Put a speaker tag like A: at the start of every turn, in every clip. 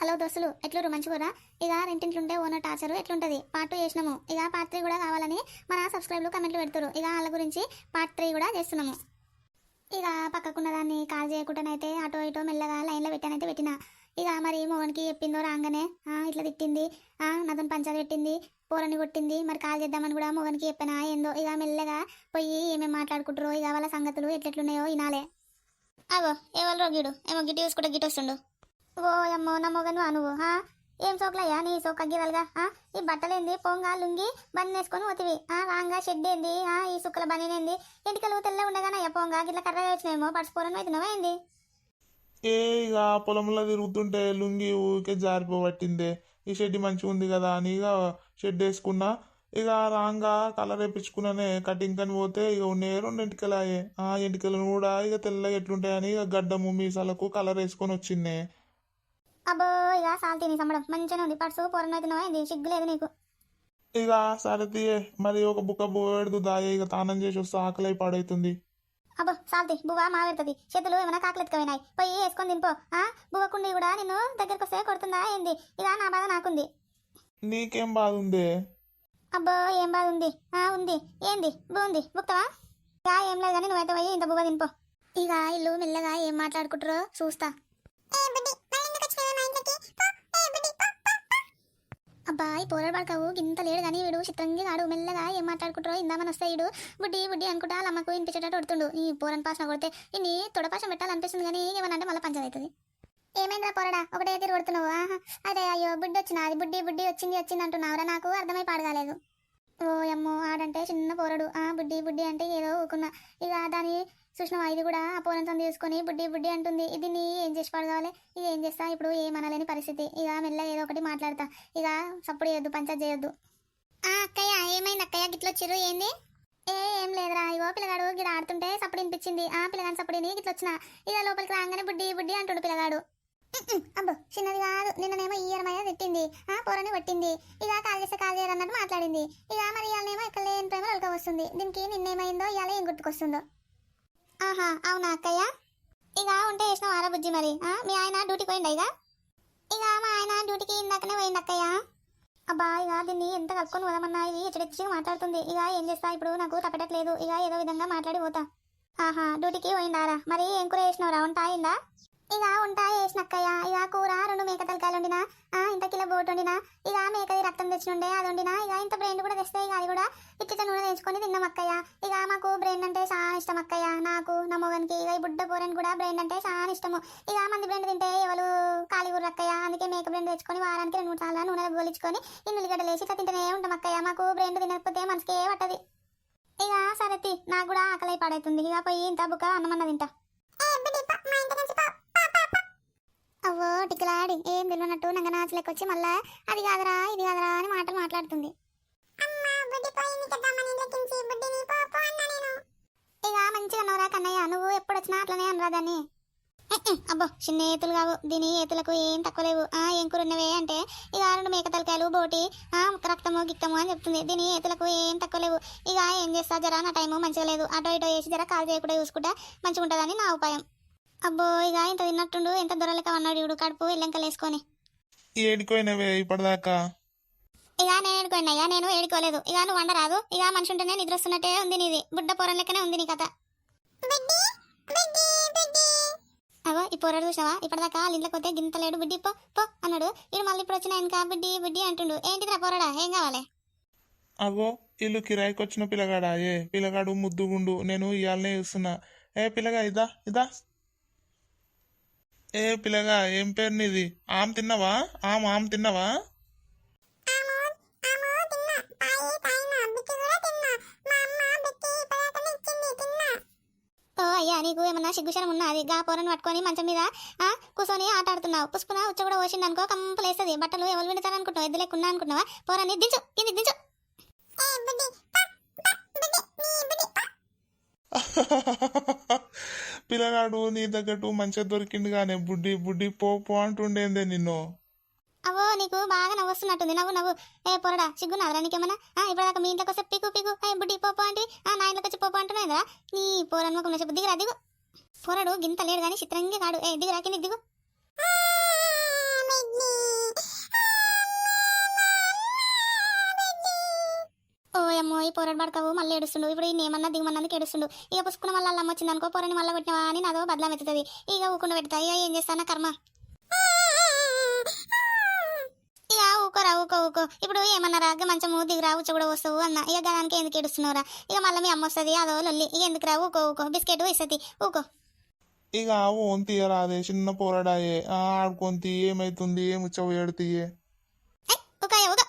A: Hello దోస్తులు ఎట్లురు మంచిగురా ఇక రెంటింట్లుండే ఓనర్ టార్చరు ఎట్లుంటది? పార్ట్ టూ చేసినాము. ఇక పార్ట్ త్రీ కూడా కావాలని మన సబ్స్క్రైబ్లు కమెంట్లు పెడతారు ఇక వాళ్ళ గురించి పార్ట్ త్రీ కూడా చేస్తున్నాము. ఇక పక్కకున్న దాన్ని కాల్ చేయకుండానైతే అటో ఇటో మెల్లగా లైన్లో పెట్టానైతే పెట్టిన. ఇక మరి మోహన్కి చెప్పిందో రాగానే ఇట్లా తిట్టింది ఆ, నాతో పెట్టింది పోరని కొట్టింది మరి కాల్ చేద్దామని కూడా మోహన్కి చెప్పినా ఏందో ఇక మెల్లగా పోయి ఏమేమి మాట్లాడుకుంటారో ఇక వాళ్ళ సంగతులు ఎట్లెట్లున్నాయో వినాలే. అవో ఎవరు రోగిడు ఏమో గిట్టి చూసుకుంటే గిట్ వస్తుండు ఓ అమ్మో నా మొగను నువ్వు హా? ఏం సోకులయ్యా? నీ సోకగ్గివల్గా ఆ ఈ బట్టలేంది? పొంగా లుంగి బన్నీ వేసుకొని పోతివి ఆ రాంగా షెడ్ ఏంది? ఆ ఈ సుక్కల బనీనేంది ఎంటికలు తెల్ల ఉండగానయ్యా పొంగా గిట్ల కర్ర వచ్చినాయేమో పడిచిపోరని అవుతున్నావా
B: ఏ ఇక పొలంలో తిరుగుతుంటే లుంగి ఊరికే జారిపోబట్టిందే ఈ షెడ్ మంచిగా ఉంది కదా అని ఇక షెడ్ వేసుకున్నా ఇక రాంగా కలర్ వేపించుకున్నానే కటింగ్ కని పోతే ఇక ఉన్నాయి రెండు ఎంటికలు ఆ ఎంటికలను కూడా ఇక తెల్లగా ఎట్లుంటాయని ఇక గడ్డము మీసాలకు కలర్ వేసుకొని వచ్చిందే.
A: అబ్బో ఇక సాల్ తిని సంబడం. మంచిగానే ఉంది. పడుసు పోరని అవుతున్నావా ఏంది? సిగ్గు లేదు నీకు.
B: ఇక సరే తీయే. మరి ఒక బుక్క బోయడుదు దాయే. ఇక తానం చేసి వస్తే ఆకలి పాడైతుంది.
A: అబ్బో సాల్తి బువ్వ మా పెడుతుంది చేతులు ఏమైనా కాకలెత్తుకపోయినాయి. పోయి వేసుకొని తినిపో. ఆ? బువ్వకుండి కూడా నిన్ను దగ్గరికి వస్తే కొడుతుందా ఏంది? ఇక నా బాధ నాకుంది.
B: నీకేం బాధ ఉందే?
A: అబ్బో ఏం బాధ ఉంది? ఆ ఉంది. ఏంది? బాగుంది బుక్తవా ఇక ఏం లేదు కానీ నువ్వైతే పోయి ఇంత బువ్వ తినిపో. ఇక ఇల్లు మెల్లగా ఏం మాట్లాడుకుంటారో చూస్తా. అబ్బాయి పోరాడు పడకావు ఇంత లేడు కానీ వీడు చిత్రంగా కాడు మెల్లగా ఏం మాట్లాడుకుంటారో ఇందామని వస్తే వీడు బుడ్డి బుడ్డి అనుకుంటా అమ్మకు వినిపించేటట్టు కొడుతుండు ఈ పోరని పాసన కొడితే ఇన్ని తొడపాసం పెట్టాలనిపిస్తుంది కానీ ఏమనంటే మళ్ళీ పంచదవుతుంది ఏమైందిరా పోరడా? ఒకటే తిరిగి కొడుతున్నావు. అదే అయ్యో బుడ్డి వచ్చినా అది? బుడ్డి బుడ్డి వచ్చింది వచ్చింది అంటున్నావురా. నాకు అర్థమై పాడగాలేదు ఓ అమ్మో ఆడంటే చిన్న పోరడు. ఆ బుడ్డి బుడ్డి అంటే ఏదో ఊకున్నా. ఇక దాని చూసినావా ఇది కూడా ఆ పోరంతో తీసుకొని బుడ్డి బుడ్డి అంటుంది. ఇది నీ ఏం చేసి పడగాలి ఇది ఏం చేస్తా? ఇప్పుడు ఏమనలేని పరిస్థితి. ఇక మెల్ల ఏదో ఒకటి మాట్లాడతా. ఇక సప్పుడు చేయొద్దు పంచాయత్ చేయొద్దు. ఆ అక్కయ్య ఏమైంది అక్కయ్య? గిట్ల వచ్చిర్రు? ఏంది? ఏ ఏం లేదురా. ఇగో పిల్లగాడు గిడ ఆడుతుంటే సప్పుడు వినిపించింది. ఆ పిల్లగాని సప్పుడిని గిట్ల వచ్చిన. ఇక లోపలికి రాగానే బుడ్డి బుడ్డి అంటుడు పిల్లగాడు. అబ్బో చిన్నది కాదు. నిన్ననేమో ఈ ఇయర్ మీద తిట్టింది. ఆ పొరని కొట్టింది. ఇక కాల్ చేస్తే కాల్ చేయరు అన్నట్టు మాట్లాడింది. ఇక మరి ఇవాళనేమో ఇక్కడ లేని ప్రేమ ఒలక వస్తుంది. దీనికి నిన్నేమైందో ఇవాళ ఏం గుర్తుకొస్తుందో. ఆహా అవునా అక్కయ్య? ఇక ఉంటే వేసిన వారా బుజ్జి మరి ఆ, మీ ఆయన డ్యూటీకి పోయిండా ఇక? ఇక మా ఆయన డ్యూటీకి ఇందాకనే పోయింది అక్కయ్య. అబ్బా ఇక దీన్ని ఎంత కలుపుకొని పోదామన్నా? ఇది హెచ్చరిచ్చిగా మాట్లాడుతుంది. ఇక ఏం చేస్తా? ఇప్పుడు నాకు తప్పటట్లేదు. ఇక ఏదో విధంగా మాట్లాడిపోతా ఆహా డ్యూటీకి పోయిందారా మరి ఏం కూర వేసినవరా ఉంటాయిందా ఇక వంట వేసినక్కయ్య ఇక కూర రెండు మేక తలకాయలు వండినా ఆ, ఇంత కిలో బోట్ వండినా ఇక మేకది రక్తం తెచ్చినుండే అది వండినా ఇక ఇంత బ్రెయిన్ కూడా తెస్తే ఇక అది కూడా ఇచ్చిట నూనె తెచ్చుకొని తిన్నాం అక్కయ్య. ఇక మాకు బ్రెయిన్ అంటే చాలా ఇష్టం అక్కయ్య. నాకు నా మొగనికి ఇక ఈ బుడ్డ పోరని కూడా బ్రెయిన్ అంటే చాలా ఇష్టము. ఇక మంది బ్రెండ్ తింటే ఎవరు ఖాళీ ఊరు అక్కయ్య? అందుకే మేక బ్రెండ్ తెచ్చుకొని వారానికి రెండు మూడు సార్లు నూనె గోలించుకొని ఈ ఉల్లిగడ్డలు వేసి ఇట్లా తింటూనే ఉంటాం అక్కయ్య. మాకు బ్రెయిన్ తినకపోతే మనసుకే పట్టది. ఇక సరే నాకు కూడా ఆకలి పడవుతుంది ఇక పోయి ఇంత బుక్క అన్నమన్న తింటా. అవ్వో టిక్కలాడి ఏం తెలియనట్టు నాకు నాచలేక వచ్చి మళ్ళా అది కాదరా ఇది కాదరా అని మాటలు మాట్లాడుతుంది. ఇక మంచిగా అన్నవరా కన్నయ్య నువ్వు ఎప్పుడు వచ్చినా అట్లనే అనరా దాన్ని. అబ్బో చిన్న ఏతులు కావు దీని ఏతులకు ఏం తక్కువ లేవు. ఆ ఏం కూర ఉన్నవే అంటే ఇక రెండు మేక తలకాయలు బోటి ఆ రక్తము గిక్తము అని చెప్తుంది. దీని ఏతులకు ఏం తక్కువ లేవు. ఇక ఏం చేస్తా జరా నా టైము మంచిగా లేదు. అటో ఇటో వేసి జర కాల్ చేయకుండా చూసుకుంటా మంచిగా ఉంటుందని నా ఉపాయం. అబ్బో ఇక ఇంత తిన్నట్టుండు. ఎంత దొరలక అన్నాడు ఇవిడు కడుపు ఎల్లెంకలు వేసుకొని
B: ఏడిపోయినవే ఇప్పటిదాకా?
A: ఇక నేను ఏడుకోండి నేను ఏడుకోలేదు. ఇక నువ్వు వండరాదు. ఇక మనిషి ఉంటేనే నిద్ర వస్తున్నట్టే ఉంది నీది. బుడ్డ పొరం లెక్కనే ఉంది నీ కథ. అగో ఈ పొరడు చూసావా? ఇప్పటిదాకా వాళ్ళ ఇంట్లోకి పోతే గింత లేడు బుడ్డి పో పో అన్నాడు. ఇడు మళ్ళీ ఇప్పుడు వచ్చిన వెనక బుడ్డి బుడ్డి అంటుండు. ఏంటిదిరా పొరడా? ఏం కావాలి?
B: అగో ఇల్లు కిరాయికి వచ్చిన పిల్లగాడా? ఏ పిల్లగాడు ముద్దుగుండు నేను ఇవాళనే చూస్తున్నా. ఏ పిల్లగా ఇదా ఇదా. ఏ పిల్లగా ఏం పేరు నీది? ఆమ్ తిన్నావా? ఆమ్ ఆమ్ తిన్నావా?
A: అయ్యా నీకు ఏమన్నా సిగ్గుశనం ఉన్నది గా పొరను పట్టుకొని మంచం మీద ఆ కూర్చొని ఆట ఆడుతున్నావు. పుష్పున ఉచ్చ కూడా పోసింది అనుకో కంపలేస్తుంది బట్టలు ఎవరు వింటారు అనుకుంటున్నావు? ఎద్దు లేకున్నా అనుకుంటున్నావా పొరని దించు కిందికి దించు
B: పిల్లగాడు నీ తగ్గట్టు మంచిగా దొరికిండు కానీ బుడ్డి బుడ్డి పో పో అంటుండేందే నిన్ను.
A: అవో నీకు బాగా నవ్వుస్తున్నట్టుంది. నవ్వు నవ్వు. ఏ పొరడా సిగ్గున్నావురా నీకేమన్నా? ఆ, ఇప్పటిదాకా మీ ఇంట్లోకి వస్తే పీకు పీకు ఏ బుడ్డి పోపో అంటే. ఆ నా ఇంట్లోకి వచ్చి పోపో అంటున్నాయిరా నీ పోరను ముఖం చెప్పు. దిగురా దిగు. పొరడు గింత లేడు కానీ చిత్రంగా కాడు. ఏ దిగురా కిందికి దిగు. ఈ పోరాడు పడకవు మళ్ళీ ఏడుస్తుండు. ఇప్పుడు ఈ ఏమన్నా దిగమన్నందుకు ఏడుస్తుండు. ఇక పుసుకున్న మళ్ళీ అమ్మ వచ్చింది అనుకో పోరని మళ్ళీ కొట్టినవా అని నాదో బదలం ఎత్తుతుంది ఇక ఊకుండా పెడతా ఇక ఏం చేస్తానా కర్మ? ఇక ఊకోరా ఊకో ఊకో. ఇప్పుడు ఏమన్నారా? మంచము దిగురా కూడా వస్తావు అన్న. ఇక దానికి ఎందుకు ఏడుస్తున్నావురా? ఇక మళ్ళీ మీ అమ్మ వస్తుంది అదో లొల్లి. ఇక ఎందుకురా ఊకో ఊకో. బిస్కెట్ ఇస్తుంది ఊకో.
B: ఇక ఓన్ తీయరాదే చిన్న పోరాడాయే. ఆడుకొని తీయ ఏమైతుంది? ఏముచ్చవు ఏడుతీయే
A: ఒక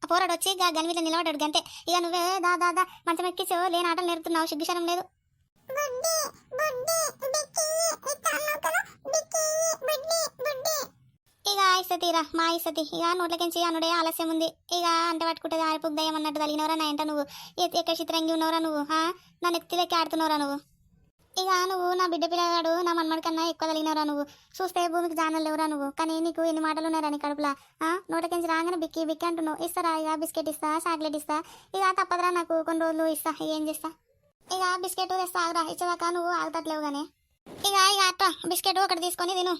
A: ఆ పోరాడు వచ్చి గా గని మీద నిలబడ్డాడు గంతే. ఇక నువ్వే దా దా దా మంచం లేని ఆటలు నేర్పుతున్నావు సిగ్గుశరం లేదు. ఇక ఇస్తతీరా మా ఇస్తతి ఇక నోట్లకించి అనుడే ఆలస్యం ఉంది. ఇక అంట పట్టుకుంటుంది ఆరిపుక్ దయ్యం అన్నట్టు తగినవరా నా ఇంట నువ్వు. ఎక్కడ చిత్రంగి ఉన్నవరా నువ్వు హా? నా నెత్తిలెక్కి ఆడుతున్నావురా నువ్వు. ఇక నువ్వు నా బిడ్డ పిల్లగాడు నా మన్మడి కన్నా ఎక్కువ కలిగినవరా నువ్వు? చూస్తే భూమికి జానలు లేవురా నువ్వు? కానీ నీకు ఎన్ని మాటలు ఉన్నారా నీ కడుపులా ఆ? నోటకించి రాగానే బిక్కి బిక్కి అంటున్నావు. ఇస్తారా ఇక బిస్కెట్ ఇస్తా చాక్లెట్ ఇస్తా. ఇక తప్పదురా నాకు కొన్ని రోజులు ఇస్తా. ఏం చేస్తా? ఇక బిస్కెట్ తెస్తా ఆగురా. ఇచ్చేదాకా నువ్వు ఆగుతట్లేవు కానీ ఇక ఇక అట్ట బిస్కెట్ ఒకటి తీసుకొని తిను.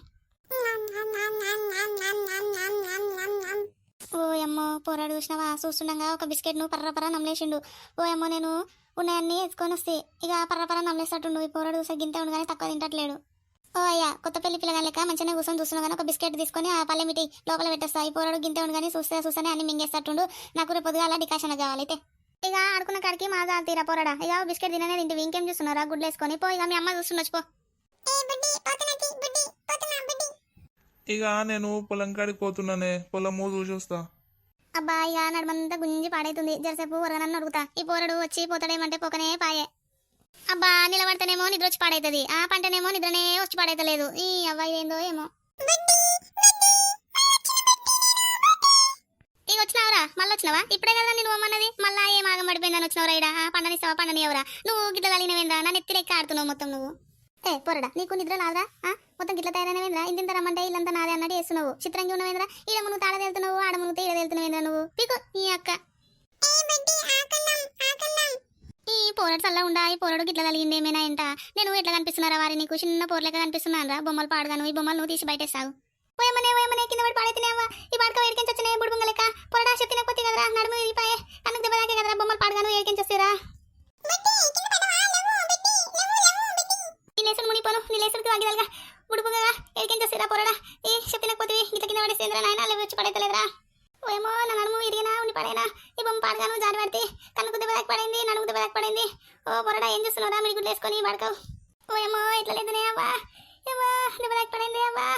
A: ఓ అమ్మో పోరాడు చూసినావా? చూస్తుండగా ఒక బిస్కెట్ను పర్ర నమ్మలేసిండు. ఓ అమ్మో నేను ఉన్నాయన్నీ ఎత్తుకొని వస్తే ఇక పర్రపర నమ్మలేసినట్టుండు. ఈ పోరాడు చూసే గింత ఉండు కానీ తక్కువ తింటట్లేడు. ఓ అయ్యా కొత్త పెళ్ళి పిల్లగా లెక్క మంచిగా కూర్చొని చూస్తున్నావు కానీ ఒక బిస్కెట్ తీసుకొని ఆ పల్లెమిటి లోపల పెట్టేస్తా. ఈ పోరాడు గింత ఉండు కానీ చూస్తే చూస్తేనే అన్ని మింగేస్తట్టుండు నాకు రేపు పొద్దుగా డికాషన్ కావాలి అయితే. ఇక ఆడుకున్న కాడికి మా తీరా పోరాడా? ఇక బిస్కెట్ తిననే తింటే ఇంకేం చూస్తున్నారా గుడ్లు వేసుకొని పో. ఇక మీ అమ్మ చూస్తుండొచ్చు పో.
B: ఇక నేను పొలం కాడికి పోతున్నానే పొలము చూసి వస్తా.
A: అబ్బా ఇక నడమంతా గుంజి పాడైతుంది. జరసేపు వరగనన్ను అడుగుతా. ఈ పోరడు వచ్చి పోతాడేమంటే పోకనే పాయే. అబ్బా నిలబడితేనేమో నిద్ర వచ్చి పాడైతుంది. ఆ పంటనేమో నిద్రనే వచ్చి పాడైతలేదు. ఈ అబ్బాయి ఏందో ఏమో. ఇక వచ్చినావురా? మళ్ళీ వచ్చినావా? ఇప్పుడే కదా నేను అమ్మన్నది మళ్ళా ఏం ఆగం పడిపోయిందని వచ్చినావురా ఇడా పండనిస్తావా? పండని ఎవరా నువ్వు గిట్ల తగినవేంద్రా నా నెత్తిరెక్కి ఆడుతున్నావు మొత్తం నువ్వు. ఏ పోరడా? నీకు నిద్ర రాదా ఆ? మొత్తం గిట్ల తయారైనవేంద్రా? ఇంత రమ్మంటే ఇల్లంతా నాదే అన్నట్టు చేస్తున్నావు. చిత్రంగా ఉన్నవేంద్రా? ఈడ మునుగు తాడ వెళ్తున్నావు ఆడ మునుగు ఈడ వెళ్తున్నావేంద్రా నువ్వు? పీకు నీ అక్క. ఈ పోరడు చల్ల ఉండా? ఈ పోరడు గిట్ల కలిగింది ఏమైనా ఎంట నేను ఎట్లా కనిపిస్తున్నారా వారి నీకు? చిన్న పోరలేక కనిపిస్తున్నాను రా. బొమ్మలు పాడగాను ఈ బొమ్మలు నువ్వు తీసి బయటేస్తావు. పోయమనే పోయమనే కింద పడి పాడైతేనేవా ఈ పాడక వేడికించి వచ్చినాయి? బుడుబుంగ పాడగాను జారి పడితే కన్నుకు దెబ్బ దాకా పడింది నడుము దెబ్బ దాకా పడింది. ఓ పొరడా ఏం చేస్తున్నారా మీరు గుడ్లు వేసుకొని పడకవు ఓ ఏమో ఇట్లా లేదునే అవ్వా. ఏమో దెబ్బ దాకా పడింది అవ్వా.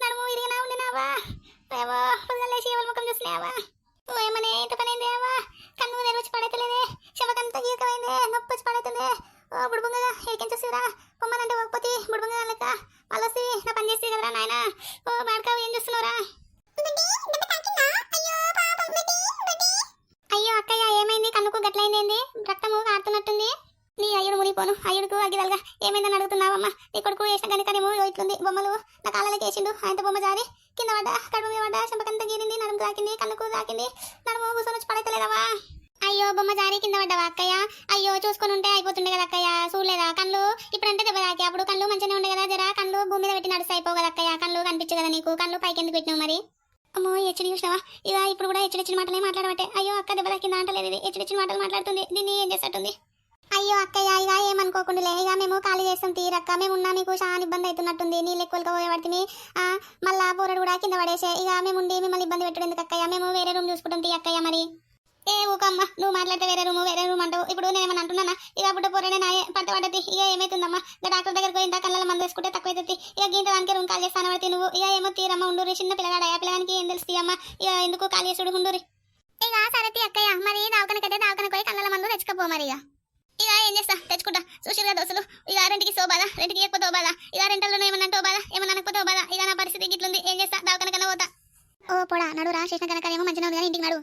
A: నడుము ఇరిగినా ఉండినావా ఏమో పొద్దున లేచి ఎవరి ముఖం చూసినావా ఓ ఏమనే ఇంత పనైంది అవ్వా? కన్ను నెరవచ్చి పడైతలేదే. శవకంతా గీకమైంది నొప్పి వచ్చి పడైతుంది. కొడుకు వేసిన కనుకనేమో ఇట్లుంది బొమ్మలు నా కాళ్ళకి వేసిండు ఆయనతో బొమ్మ జారి. కింద పడ్డ కడుపు మీద పడ్డ చెంపకంత గీరింది నడుము తాకింది కన్నుకు తాకింది. నడుము కూర్చొని వచ్చి పడతలేదవా అయ్యో బొమ్మ జారి కింద పడ్డావా అక్కయ్య? అయ్యో చూసుకొని ఉంటే అయిపోతుండే కదా అక్కయ్య. చూడలేదా? కళ్ళు ఇప్పుడంటే దెబ్బ తాకి. అప్పుడు కళ్ళు మంచిగానే ఉండే కదా జరా. కళ్ళు భూమి మీద పెట్టి నడుస్తాయి అయిపో కదా అక్కయ్య. కళ్ళు కనిపించు కదా నీకు. కళ్ళు పైకి ఎందుకు పెట్టినావు మరి? అమ్మో హెచ్చడి చూసినావా? ఇక ఇప్పుడు కూడా హెచ్చడిచ్చిన మాటలే మాట్లాడబట్టే. అయ్యో అక్క దెబ్బ తాకిందా? అంటలేదు ఇది. హెచ్చడిచ్చిన మాటలు మాట్లాడుతుంది. దీన్ని ఏం చేసేట్టుంది? అయ్యో అక్కయ్య ఇక ఏమనుకోకుండా ఇక మేము ఖాళీ చేస్తాం తీరక్క మేము ఉన్నా మీకు చాలా ఇబ్బంది అవుతున్నట్టుంది. నీళ్ళు ఎక్కువగా పోయేవాడిని మళ్ళా పోరడు కూడా కింద పడేసే. ఇక మేము ఉండి మిమ్మల్ని ఇబ్బంది పెట్టడం ఎందుకు అక్కయ్య మేము వేరే రూమ్ చూసుకుంటాం తీ అక్కయ్య మరి. ఏ ఊకమ్మ నువ్వు మాట్లాడితే వేరే రూమ్ వేరే రూమ్ అంటావు. ఇప్పుడు నేను ఏమన్నా అంటున్నానా? ఇక అప్పుడు పోరడే నాయే పంట పడ్డది. ఇక ఏమైతుందమ్మా? ఇక డాక్టర్ దగ్గరకు పోయిందా? కళ్ళ మందు వేసుకుంటే తక్కువ అవుతుంది ఇక గీంత దానికి రూమ్ కాల్ చేస్తాను పడితే నువ్వు ఇక ఏమో తీరమ్మ ఉండురి చిన్న పిల్లగాడు? ఆ పిల్లగానికి ఏం తెలుస్తుంది అమ్మ? ఇక ఎందుకు కాల్ చేసుడు ఉండురి ఇక సరే అక్కయ్య మరి దావకనకైతే దావకన పోయి కళ్ళ మందు తెచ్చుకపో మరి ఇక ఏం చేస్తా? తెచ్చుకుంటా. చూసిరుగా దోస్తులు ఇక రెంటికి సో బాధ రెంటికి ఎక్కువ బాధ ఇక రెంటల్లోనే ఏమన్నా అంటో బాధ ఏమన్నా అనకపోతే బాధ ఇక నా పరిస్థితి గిట్లుంది ఏం చేస్తా? దావకనకన్నా పోతా. ఓ పొడా నడు రా చేసిన కనుక ఏమో మంచిగా ఉంది కానీ ఇంటికి నడు